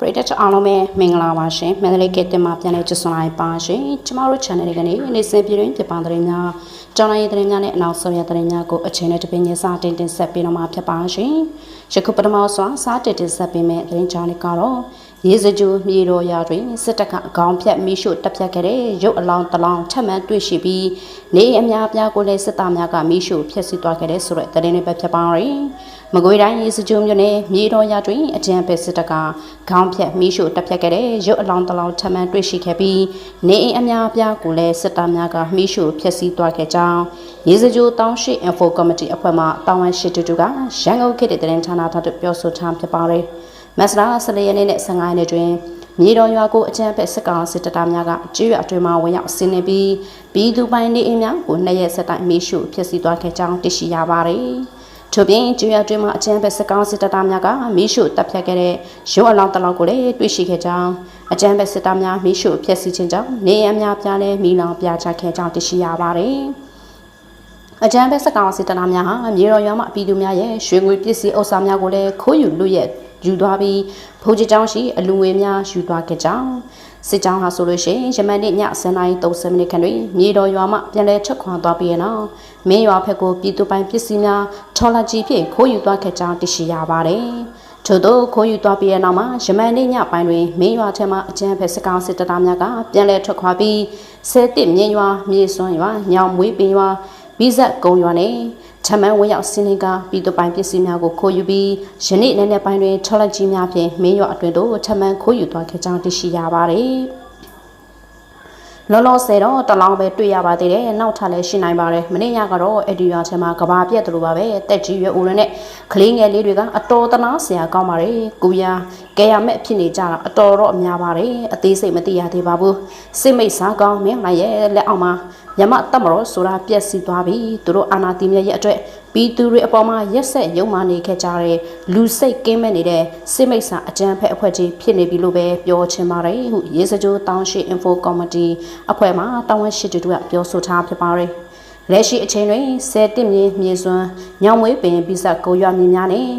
ပရိသတ်အားလုံးပဲမင်္ဂလာပါရှင်မန္တလေးကတင်မှာပြန်လည်ကြွလိုက်ပါရှင်ကျမတို့ channel လေးကနေနေ့စဉ်ပြည်တွင်းပြပန်းသတင်းများကြောင်းရေးသတင်းများနဲ့အနောက်ဆုံးရသတင်းများကိုအချိန်နဲ့တပင်းချင်းစတင်တင်ဆက်ပေးတော့မှာဖြစ်ပါရှင်ယခုပထမဆုံးစတင်တင်ဆက်ပေးမယ့်သတင်းကြောင်းလေးကတော့ရေစကြိုမြေတော်ရာတွင်စစ်တပ်ကအကောင်ဖြတ်မိရှုတပ်ဖြတ်ခဲ့တဲ့ရုပ်အလောင်းတစ်လောင်းထပ်မံတွေ့ရှိပြီးနေအများအပြားကိုလည်းစစ်သားများကမိရှုဖျက်ဆီးသွားခဲ့တဲ့ဆိုတဲ့သတင်းတွေပဲဖြစ်ပါရင် မကွေးတိုင်းရေစကြိုမြို့နယ်မြေတော်ရာတွင်အကြံဖက်စစ်တပ်ကခေါင်းဖြတ်မိရှုတပ်ဖြတ်ခဲ့တဲ့ရုပ်အလောင်းတစ်လောင်းထပ်မံတွေ့ရှိခဲ့ပြီးနေအများအပြားကိုလည်းစစ်သားများကမိရှုဖျက်ဆီးသွားခဲ့ကြောင်းရေစကြိုတောင်းရှိ info committee အဖွဲ့မှတာဝန်ရှိသူတို့ကရန်ကုန်ခေတ်တဲ့သတင်းဌာနသားတို့ပြောဆိုထားဖြစ်ပါတယ်မက်စလာ14ရက်နေ့နဲ့15ရက်နေ့တွင်မြေတော်ရွာကိုအကြံဖက်စစ်ကောင်စစ်တပ်များကကျွေးရအတွင်မှာဝင်ရောက်ဆင်းနေပြီးပြည်သူပိုင်နေအိမ်များကိုနှစ်ရက်ဆက်တိုက်မိရှုဖျက်ဆီးသွားခဲ့ကြောင်းသိရှိရပါတယ်။ ထို့ပြင်ကျွေးရအတွင်မှာအကြံဖက်စစ်ကောင်စစ်တပ်များကမိရှုတပ်ဖြတ်ခဲ့တဲ့ရုပ်အလောင်းတစ်လောင်းကိုလည်းတွေ့ရှိခဲ့ကြောင်းအကြံဖက်စစ်တပ်များမိရှုဖျက်ဆီးခြင်းကြောင့်နေအများပြားလည်းမိလောင်ပြချခဲ့ကြောင်းသိရှိရပါတယ်။အကြံဖက်စကောင်စစ်တနာများဟာမြေတော်ရွာမှပြည်သူများရဲ့ရွှေငွေပစ္စည်းဥစ္စာများကိုလည်းခိုးယူလူရဲ့ယူသွားပြီးဘုံကြီးကျောင်းရှိအလူငွေများယူသွားခဲ့ကြောင်း စစ်ကြောင်းဟာဆိုလို့ရှိရင်ယမန်နေ့ည7:30မိနစ်ခန့်တွင်မြေတော်ရွာမှပြန်လည်ထွက်ခွာသွားပြီးနောက်မင်းရွာဘက်ကိုပြည်သူပိုင်ပစ္စည်းများထော်လာကြီးဖြင့်ခိုးယူသွားခဲ့ကြောင်းသိရှိရပါတယ်။ထို့သောခိုးယူသွားပြီးတဲ့နောက်မှာယမန်နေ့ညပိုင်းတွင်မင်းရွာထဲမှအကြမ်းဖက်စကောင်စစ်တပ်များကပြန်လည်ထွက်ခွာပြီးဆဲတစ်မြင်းရွာမြေစွန်းရွာညောင်မွေးပင်ရွာ ဘီဇက်ကုံရွာနဲ့ချမန်းဝင်းရောက်စင်းလင်းကပြည်သူပိုင်ပစ္စည်းများကိုခိုးယူပြီးယနေ့နေ့နေ့ပိုင်းတွင် ထော်လက်ကြီးများဖြင့်မင်းရွာအတွင်တို့ချမန်းခိုးယူသွားခဲ့ကြောင်းသိရှိရပါတယ်။လောလောဆယ်တော့တလောင်းပဲတွေ့ရပါသေးတယ်နောက်ထပ်လည်းရှိနိုင်ပါတယ်မနေ့ညကတော့အဒီရွာထဲမှာကဘာပြက်တယ်လို့ပါပဲတက်ကြီးရွယ်ဦးရနဲ့ကလေးငယ်လေးတွေကအတော်တနာဆရာကောင်းပါတယ်ကိုရကဲရမဲ့ဖြစ်နေကြတာအတော်တော့အများပါတယ်အသေးစိတ်မသိရသေးပါဘူးစိတ်မိတ်စားကောင်းမင်းမရဲ့လက်အောက်မှာ မြမတက်မတော်ဆိုတာပြက်စီသွားပြီသူတို့အာနာတီမြရဲ့အတွက်ပြည်သူတွေအပေါ်မှာရက်ဆက်ရုံမှနေခဲ့ကြတဲ့လူစိတ်ကင်းမဲ့နေတဲ့စစ်မိတ်ဆာအကြံဖက်အဖွဲ့ကြီးဖြစ်နေပြီလို့ပဲပြောချင်ပါတယ်ဟုရေစကြိုးတောင်းရှိ info committee အဖွဲ့မှတာဝန်ရှိသူတို့ကပြောဆိုထားဖြစ်ပါတယ်လက်ရှိအချိန်တွင်ဆယ်တစ်မြေမြေစွမ်းညောင်မွေးပင်ပိစကိုရွာမြေများနဲ့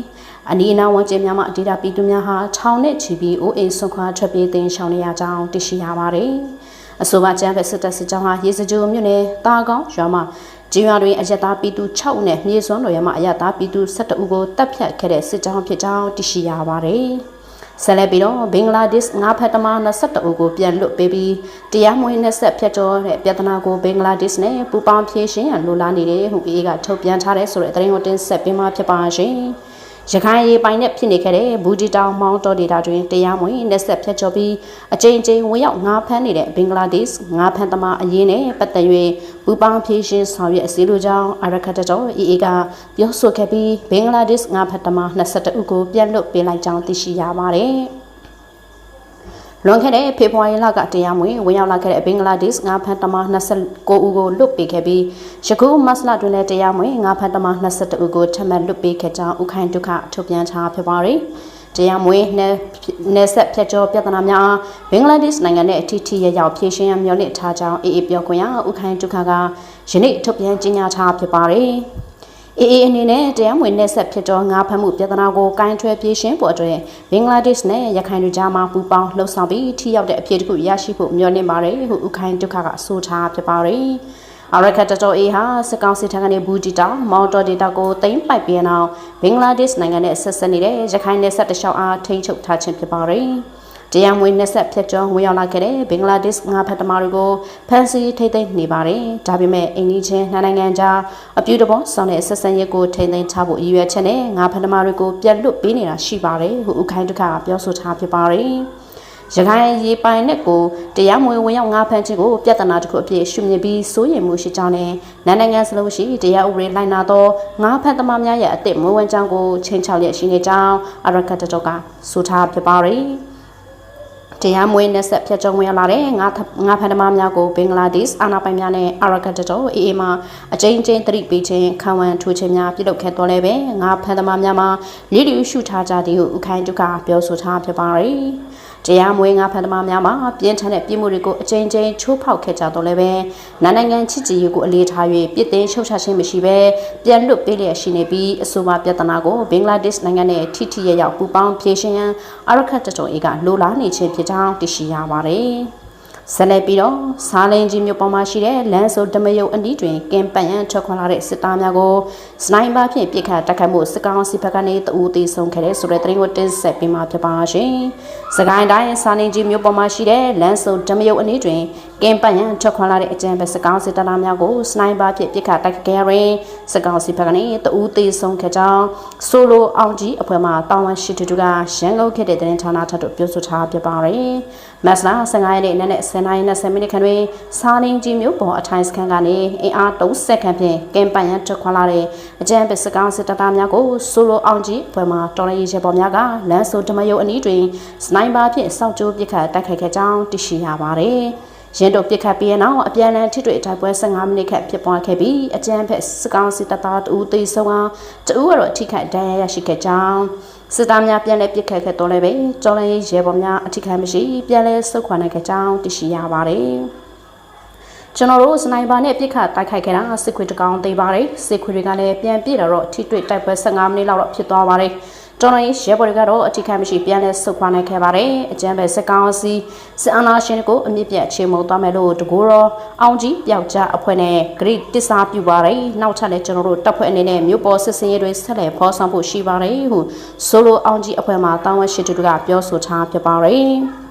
အနီးအနားဝန်ကျင်းများမှဒေတာပြည်သူများဟာထောင်နဲ့ချီပြီးအိုးအိမ်ဆွန်ခွာထွက်ပြေးတင်ရှောင်နေရကြောင်းသိရှိရပါတယ် အဆိုပါကျန်းဖက်စစ်တပ်စစ်ကြောင်းဟာရေစကြိုမြို့နယ်တာကောင်းရွာမှာကျင်းရွာတွင်အယက်သားပြည်သူ6ဦးနဲ့မြေစွန်းတော်ရမအယက်သားပြည်သူ17ဦးကိုတပ်ဖြတ်ခဲ့တဲ့စစ်ကြောင်းဖြစ်ကြောင်းသိရှိရပါတယ်။ဆက်လက်ပြီးတော့ဘင်္ဂလားဒေ့ရှ်ငါးဖက်သမား22ဦးကိုပြန်လွတ်ပေးပြီးတရားမဝင်နဲ့ဆက်ဖြတ်ကျော်တဲ့ပြဿနာကိုဘင်္ဂလားဒေ့ရှ်နဲ့ပူးပေါင်းဖြေရှင်းရန်လိုလားနေတယ်ဟုအေးကထုတ်ပြန်ထားတဲ့ဆိုတဲ့သတင်းကိုတင်ဆက်ပေးမှာဖြစ်ပါရှင်။ ရခိုင်ရေးပိုင်းနဲ့ဖြစ်နေခဲ့တဲ့ဘူးဒီတောင်မောင်းတော်ဒေတာတွင်တရားမဝင်လက်ဆက်ဖြတ်ကျော်ပြီးအကြိမ်ကြိမ်ဝင်ရောက်ငါးဖမ်းနေတဲ့ဘင်္ဂလားဒေ့ရှ်ငါးဖမ်းသမားအရေးနဲ့ပတ်သက်၍ပူပေါင်းဖြည့်ရှင်းဆောင်ရွက်အစည်းလိုကြောင်းအရခတ်တော် EA ကပြောဆိုခဲ့ပြီးဘင်္ဂလားဒေ့ရှ်ငါးဖမ်းသမား22ဦးကိုပြန်လွတ်ပေးလိုက်ကြောင်းသိရှိရပါတယ်။ လွန်ခဲ့တဲ့ဖေဖော်ဝါရီလကတရားမဝင်ဝင်ရောက်လာခဲ့တဲ့ဘင်္ဂလားဒေ့ရှ်ငါးဖန်တမ29ဦးကိုလွတ်ပေးခဲ့ပြီးယခုမတ်လတွင်လည်းတရားမဝင်ငါးဖန်တမ22ဦးကိုထပ်မံလွတ်ပေးခဲ့ကြောင်းဥခိုင်ဒုက္ခထုတ်ပြန်ထားဖြစ်ပါတယ်။တရားမဝင်နယ်ဆက်ဖြတ်ကျော်ပြဿနာများဘင်္ဂလားဒေ့ရှ်နိုင်ငံနဲ့အထီးထီးရရောက်ဖြေရှင်းရမျှော်လင့်ထားကြောင်းအေးအေးပြောခွင့်ရဥခိုင်ဒုက္ခကယနေ့ထုတ်ပြန်ကြေညာထားဖြစ်ပါတယ်။ အေးအေးအနေနဲ့တရားမဝင်နဲ့ဆက်ဖြစ်တော့ငါဖမ်းမှုပြဿနာကိုကိုင်းထွဲပြေးရှင်းဖို့အတွက်ဘင်္ဂလားဒေ့ရှ်နဲ့ရခိုင်လူကြားမှာပူးပေါင်းလှုပ်ဆောင်ပြီးထိရောက်တဲ့အဖြစ်တစ်ခုရရှိဖို့မျှော်လင့်ပါတယ်ဟုဥခိုင်ဒုက္ခကဆိုထားဖြစ်ပါတယ်။အရခတ်တော်အေးဟာစကောင်းစစ်ထံကနေဘူဒီတာမော်တော်ဒေတာကိုတိမ့်ပိုက်ပြီးနောက်ဘင်္ဂလားဒေ့ရှ်နိုင်ငံနဲ့ဆက်ဆက်နေတဲ့ရခိုင်နယ်စပ်တလျှောက်အားထိန်းချုပ်ထားခြင်းဖြစ်ပါတယ်။ တရားမဝင်နှက်ဆက်ဖြတ်ကျော်ဝင်ရောက်လာခဲ့တဲ့ဘင်္ဂလားဒေ့ရှ်ငါဖက်သမားတွေကိုဖမ်းဆီးထိသိမ်းနေပါတယ်။ဒါပေမဲ့အိန္ဒိချင်းနှစ်နိုင်ငံကြားအပြူတဘောဆောင်တဲ့ဆက်ဆံရေးကိုထိန်းသိမ်းထားဖို့ရည်ရွယ်ချက်နဲ့ငါဖက်သမားတွေကိုပြန်လွတ်ပေးနေတာရှိပါတယ်ဟုဥခိုင်တခါပြောဆိုထားဖြစ်ပါတယ်။ရခိုင်ရေပိုင်နဲ့ကိုတရားမဝင်ဝင်ရောက်ငါဖမ်းခြင်းကိုပြဿနာတစ်ခုအဖြစ်ရှုမြင်ပြီးစိုးရိမ်မှုရှိကြောင်းနဲ့နိုင်ငံစလုံးရှိတရားဥပဒေလိုက်နာသောငါဖမ်းသမားများရဲ့အသစ်မွေးဝမ်းကြောင်းကိုချိန်ချောက်ရရှိနေကြောင်းအရကတ်တော်ကဆိုထားဖြစ်ပါတယ်။ တရားမွေးနဲ့ဆက်ဖြတ်ကြုံဝင်လာတဲ့ငါငါဖန်သမားများကိုဘင်္ဂလားဒေ့ရှ်အာဏာပိုင်များနဲ့အာရကန်တတော်အေအေမှာအကြိမ်ကြိမ်သတိပေးခြင်းခံဝန်ထိုးခြင်းများပြုလုပ်ခဲ့တော်လဲပဲငါဖန်သမားများမှာလိလိရှုထားကြသည်ဟုဥခိုင်ဒုက္ခပြောဆိုထားဖြစ်ပါရယ် တရားမွေးငါဖန်သမားများမှာပြင်းထန်တဲ့ပြည်မှုတွေကိုအကြိမ်ကြိမ်ချိုးဖောက်ခဲ့ကြတော့လဲပဲနာနိုင်ငံချစ်ကြည်ရေးကိုအလေးထား၍ပြစ်သိမ်းရှုတ်ချခြင်းမရှိဘဲပြန်လွတ်ပေးလျက်ရှိနေပြီးအဆိုပါပြဿနာကိုဘင်္ဂလားဒေ့ရှ်နိုင်ငံနဲ့ထိထိရရောက်ပူးပေါင်းဖြေရှင်းရန်အာရခတ်တတော်အေကလိုလားနေခြင်းဖြစ်ကြောင်းသိရှိရပါတယ်။ ဆက်လက်ပြီးတော့စားလင်းကြီးမြို့ပေါ်မှာရှိတဲ့လမ်းဆိုဓမယုတ်အနီးတွင်ကင်ပန်ရန်ထွက်ခွာလာတဲ့စစ်သားများကိုစနိုင်းပါဖြင့်ပစ်ခတ်တိုက်ခိုက်မှုစစ်ကောင်စီဘက်ကနေတအူတီဆုံးခဲ့တဲ့ဆိုတဲ့သတင်းကိုတင်ဆက်ပေးမှာဖြစ်ပါရှင်။စကိုင်းတိုင်းစားလင်းကြီးမြို့ပေါ်မှာရှိတဲ့လမ်းဆိုဓမယုတ်အနီးတွင်ကင်ပန်ရန်ထွက်ခွာလာတဲ့အကြံပဲစစ်ကောင်စီတပ်သားများကိုစနိုင်းပါဖြင့်ပစ်ခတ်တိုက်ခိုက်ခဲ့ရရင်စစ်ကောင်စီဘက်ကနေတအူတီဆုံးခဲ့ကြောင်းဆိုလိုအောင်ကြီးအဖွဲ့မှတာဝန်ရှိသူတို့ကရန်ကုန်ခေတ်တဲ့သတင်းဌာနထပ်တို့ပြောဆိုထားပြပါရယ်။မတ်လ15ရက်နေ့နက်နဲ့10နာရီ20မိနစ်ခန့်တွင်စားလင်းကြီးမြို့ပေါ်အထိုင်စခန်းကနေအင်အား30ခန့်ဖြင့်ကင်ပန်ရန်ထွက်ခွာလာတဲ့အကြံပစ်စကောင်းစစ်တပ်သားများကိုဆိုလိုအောင်ကြီးအဖွဲ့မှတော်ရည်ရဲပေါ်များကလမ်းဆိုဓမယုတ်အနီးတွင်စနိုင်းပါဖြင့်စောက်ကြိုးပစ်ခတ်တိုက်ခိုက်ခဲ့ကြောင်းသိရှိရပါသည်။ ရင်တို့ပစ်ခတ်ပြီးနောက်အပြန်အလှန်ထိတွေ့တိုက်ပွဲ15မိနစ်ခန့်ဖြစ်ပွားခဲ့ပြီးအကြမ်းဖက်စကောင်းစီတပ်သားတူသေဆုံးအောင်တူကတော့ထိခိုက်ဒဏ်ရာရရှိခဲ့ကြောင်းစစ်သားများပြန်လည်ပစ်ခတ်ခဲ့တော့လည်းပဲကျော်လရေးရဲဘော်များအထိခိုက်မရှိပြန်လည်ဆုတ်ခွာနိုင်ခဲ့ကြောင်းသိရှိရပါတယ်ကျွန်တော်တို့စနိုက်ပါနဲ့ပြစ်ခတ်တိုက်ခိုက်ခဲ့တာစစ်ခွေတကောင်သိပါတယ်စစ်ခွေတွေကလည်းပြန်ပြစ်လာတော့ထိတွေ့တိုက်ပွဲ15မိနစ်လောက်တော့ဖြစ်သွားပါတယ် တော်တော်ရေးရဲဘော်တွေကတော့အထိခိုက်မရှိပြန်လဲဆုတ်ခွာနိုင်ခဲ့ပါတယ်အကြမ်းပဲစကောင်းစီစစ်အာဏာရှင်ကိုအမြင့်ပြတ်ချေမှုသွားမယ်လို့တကူရောအောင်ကြီးပျောက်ကြားအဖွဲ့နဲ့ဂရိတစ္ဆာပြုပါတယ်နောက်ထပ်လည်းကျွန်တော်တို့တပ်ဖွဲ့အနေနဲ့မြို့ပေါ်စစ်စင်ရေးတွေဆက်လက်ဖော်ဆောင်ဖို့ရှိပါတယ်ဟုဆိုလိုအောင်ကြီးအဖွဲ့မှတာဝန်ရှိသူတွေကပြောဆိုထားဖြစ်ပါတယ်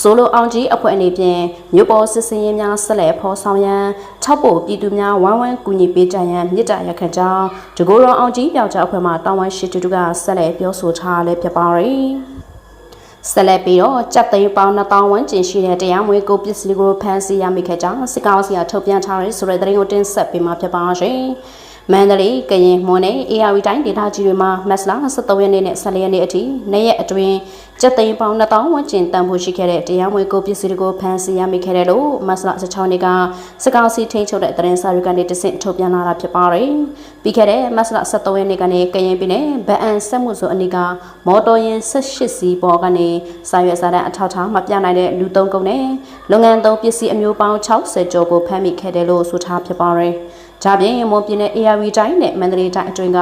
ဆိုလိုအောင်ကြီးအဖွဲ့အနေဖြင့်မြို့ပေါ်စစ်စင်ရေးများဆက်လက်ဖော်ဆောင်ရန်ထောက်ပို့ပြည်သူများဝိုင်းဝန်းကူညီပေးကြရန်မြစ်တာရက်ခန့်ကြောင်းဒဂိုရောအောင်ကြီးပြောက်ကြားအဖွဲ့မှတာဝန်ရှိသူတို့ကဆက်လက်ပြောဆိုထားလည်းဖြစ်ပါရယ်ဆက်လက်ပြီးတော့ကြက်သိန်းပေါင်း2000ဝန်းကျင်ရှိတဲ့တရားမွေးကိုပစ္စည်းကိုဖမ်းဆီးရမိခဲ့ကြောင်းစစ်ကောင်စီကထုတ်ပြန်ထားတဲ့ဆိုတဲ့သတင်းကိုတင်ဆက်ပေးမှာဖြစ်ပါရှင်။ မန္တလေးကရင်မွန်နဲ့ AR တိုင်းဒေသကြီးတွေမှာမတ်လ23ရက်နေ့နဲ့14ရက်နေ့အထိနေ့ရက်အတွင်းကျပ်သိန်းပေါင်း2000ဝန်းကျင်တန်ဖိုးရှိခဲ့တဲ့တရားမဝင်ကိုပစ္စည်းတွေကိုဖမ်းဆီးရမိခဲ့တယ်လို့မတ်လ16နေ့ကစကောက်စီထိန်းချုပ်တဲ့သတင်းစာတွေကနေတဆင့်ထုတ်ပြန်လာတာဖြစ်ပါတယ်။ပြီးခဲ့တဲ့မတ်လ23ရက်နေ့ကနေကရင်ပြည်နယ်ဗအန်ဆက်မှုဆိုအနီးကမော်တော်ယာဉ်18စီးပေါ်ကနေစာရွက်စာတမ်းအထောက်ထားမပြနိုင်တဲ့လူသုံးကုန်နဲ့လုပ်ငန်းသုံးပစ္စည်းအမျိုးပေါင်း60ကျော်ကိုဖမ်းမိခဲ့တယ်လို့ဆိုထားဖြစ်ပါတယ်။ ဒါပြင်မွန်ပြည်နယ် ARV တိုင်းနဲ့မန္တလေးတိုင်းအတွင်းက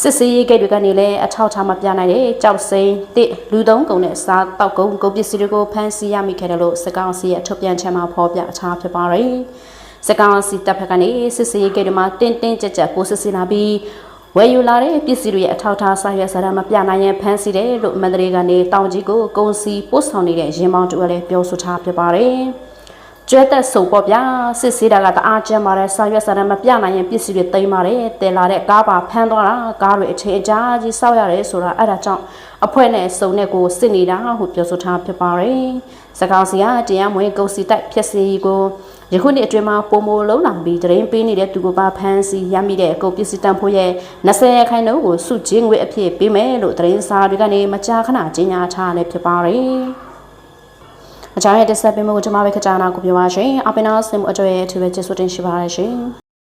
စစ်စေးရေးဂိတ်တွေကနေလည်းအထောက်ထားမပြနိုင်တဲ့ကြောက်စိမ်းတစ်လူသုံးကုန်နဲ့စားတောက်ကုန်ကုန်ပစ္စည်းတွေကိုဖမ်းဆီးရမိခဲ့တယ်လို့စကောင်းစီရဲ့ထုတ်ပြန်ချက်မှာဖော်ပြထားဖြစ်ပါတယ်။စကောင်းစီတပ်ဖက်ကနေစစ်စေးရေးဂိတ်တွေမှာတင်းတင်းကြပ်ကြပ်ပိုးစစ်ဆေးလာပြီးဝယ်ယူလာတဲ့ပစ္စည်းတွေရဲ့အထောက်ထားစာရွက်စာတမ်းမပြနိုင်ရင်ဖမ်းဆီးတယ်လို့မန္တလေးကနေတောင်ကြီးကိုကုန်စီပို့ဆောင်နေတဲ့ရင်မောင်းတူကလည်းပြောဆိုထားဖြစ်ပါတယ်။ ကျွဲသက်စုံပေါ့ဗျာစစ်ဆေးတာကတအားကျမ်းပါတယ်စာရွက်စာတမ်းမပြနိုင်ရင်ပစ္စည်းတွေတိမ်ပါတယ်တည်လာတဲ့ကားပါဖမ်းသွားတာကားတွေအချိန်အကြာကြီးစောက်ရတယ်ဆိုတာအဲ့ဒါကြောင့်အဖွဲ့နဲ့စုံနဲ့ကိုစစ်နေတာဟုပြောဆိုထားဖြစ်ပါတယ်စကောင်းစီကတရားမဝင်ကုန်စီတိုက်ဖြစ်စီကိုယခုနှစ်အတွင်းမှာပုံမိုလုံးလာပြီးတရင်ပေးနေတဲ့သူကိုပါဖမ်းဆီးရမိတဲ့ကုန်ပစ္စည်းတန်ဖိုးရဲ့20ခိုင်နှုန်းကိုစုချင်းငွေအဖြစ်ပေးမယ်လို့တရင်စာတွေကနေမကြာခဏကြေညာထားလည်းဖြစ်ပါတယ် အကြောင်းရဲ့တက်ဆက်ပေးမှုကိုကျွန်မပဲခကြနာကိုပြောပါရှင်အပင်နာစင်မှုအတွေ့အထူးပဲကျေးဇူးတင်ရှိပါတယ်ရှင်